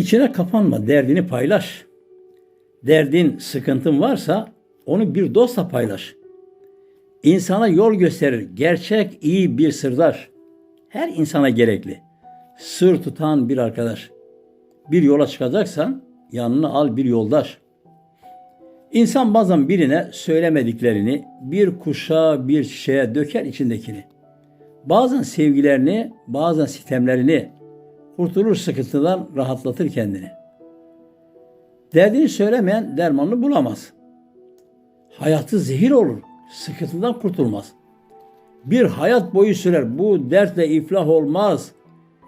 İçine kapanma, derdini paylaş. Derdin, sıkıntın varsa onu bir dostla paylaş. İnsana yol gösterir gerçek iyi bir sırdaş. Her insana gerekli. Sır tutan bir arkadaş. Bir yola çıkacaksan yanına al bir yoldaş. İnsan bazen birine söylemediklerini bir kuşa bir çiçeğe döker içindekini. Bazen sevgilerini, bazen sitemlerini kurtulur sıkıntıdan rahatlatır kendini. Derdini söylemeyen dermanını bulamaz. Hayatı zehir olur, sıkıntıdan kurtulmaz. Bir hayat boyu sürer, bu dertle iflah olmaz.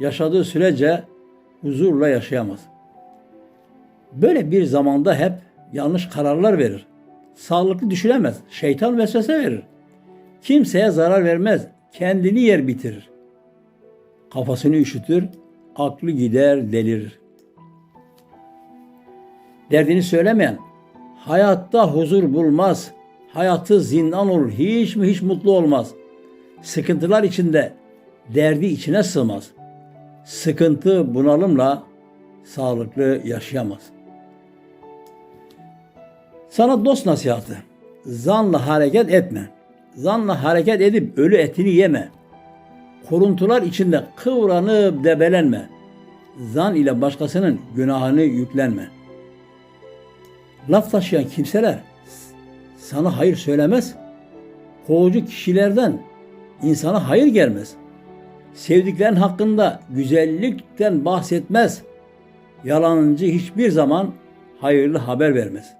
Yaşadığı sürece huzurla yaşayamaz. Böyle bir zamanda hep yanlış kararlar verir. Sağlıklı düşünemez, şeytan vesvese verir. Kimseye zarar vermez, kendini yer bitirir. Kafasını üşütür, aklı gider delirir. Derdini söylemeyen hayatta huzur bulmaz. Hayatı zindan olur. Hiç mi hiç mutlu olmaz. Sıkıntılar içinde derdi içine sığmaz. Sıkıntı bunalımla sağlıklı yaşayamaz. Sana dost nasihatı. Zanla hareket etme. Zanla hareket edip ölü etini yeme. Kuruntular içinde kıvranıp debelenme. Zan ile başkasının günahını yüklenme. Laf taşıyan kimseler sana hayır söylemez. Kovucu kişilerden insana hayır gelmez. Sevdiklerin hakkında güzellikten bahsetmez. Yalancı hiçbir zaman hayırlı haber vermez.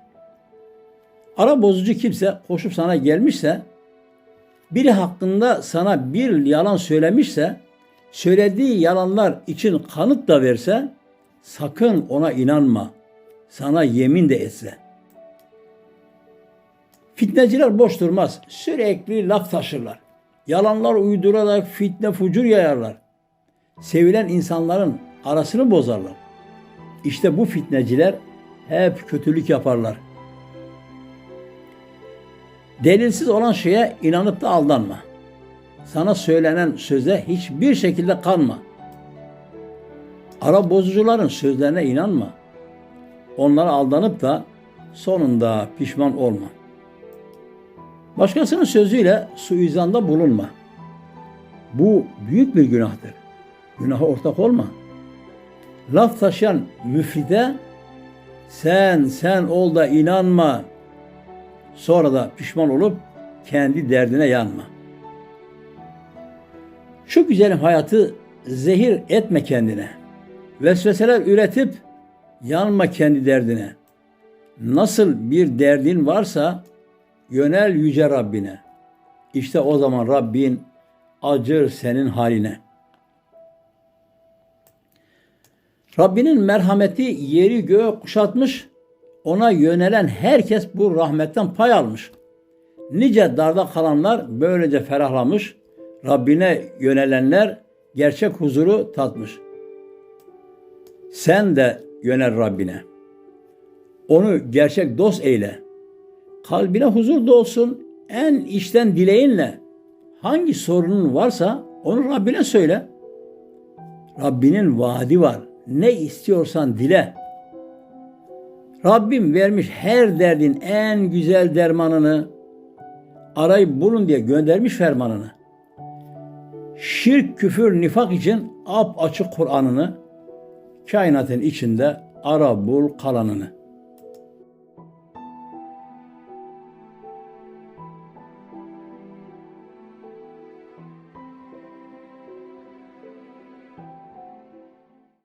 Ara bozucu kimse koşup sana gelmişse biri hakkında sana bir yalan söylemişse, söylediği yalanlar için kanıt da verse, sakın ona inanma. Sana yemin de etse. Fitneciler boş durmaz. Sürekli laf taşırlar. Yalanlar uydurarak fitne fucur yayarlar. Sevilen insanların arasını bozarlar. İşte bu fitneciler hep kötülük yaparlar. Delilsiz olan şeye inanıp da aldanma. Sana söylenen söze hiçbir şekilde kanma. Ara bozucuların sözlerine inanma. Onlara aldanıp da sonunda pişman olma. Başkasının sözüyle suizanda bulunma. Bu büyük bir günahtır. Günaha ortak olma. Laf taşıyan müfride sen sen ol da inanma Sonra da pişman olup kendi derdine yanma. Şu güzelim hayatı zehir etme kendine. Vesveseler üretip yanma kendi derdine. Nasıl bir derdin varsa yönel yüce Rabbine. İşte o zaman Rabbin acır senin haline. Rabbinin merhameti yeri göğü kuşatmış, ona yönelen herkes bu rahmetten pay almış. Nice darda kalanlar böylece ferahlamış, Rabbine yönelenler gerçek huzuru tatmış. Sen de yönel Rabbine. Onu gerçek dost eyle. Kalbine huzur dolsun en içten dileğinle. Hangi sorunun varsa onu Rabbine söyle. Rabbinin vaadi var. Ne istiyorsan dile.'' Rabbim vermiş her derdin en güzel dermanını arayıp bulun diye göndermiş fermanını. Şirk, küfür, nifak için ap açık Kur'an'ını kainatın içinde ara bul kalanını.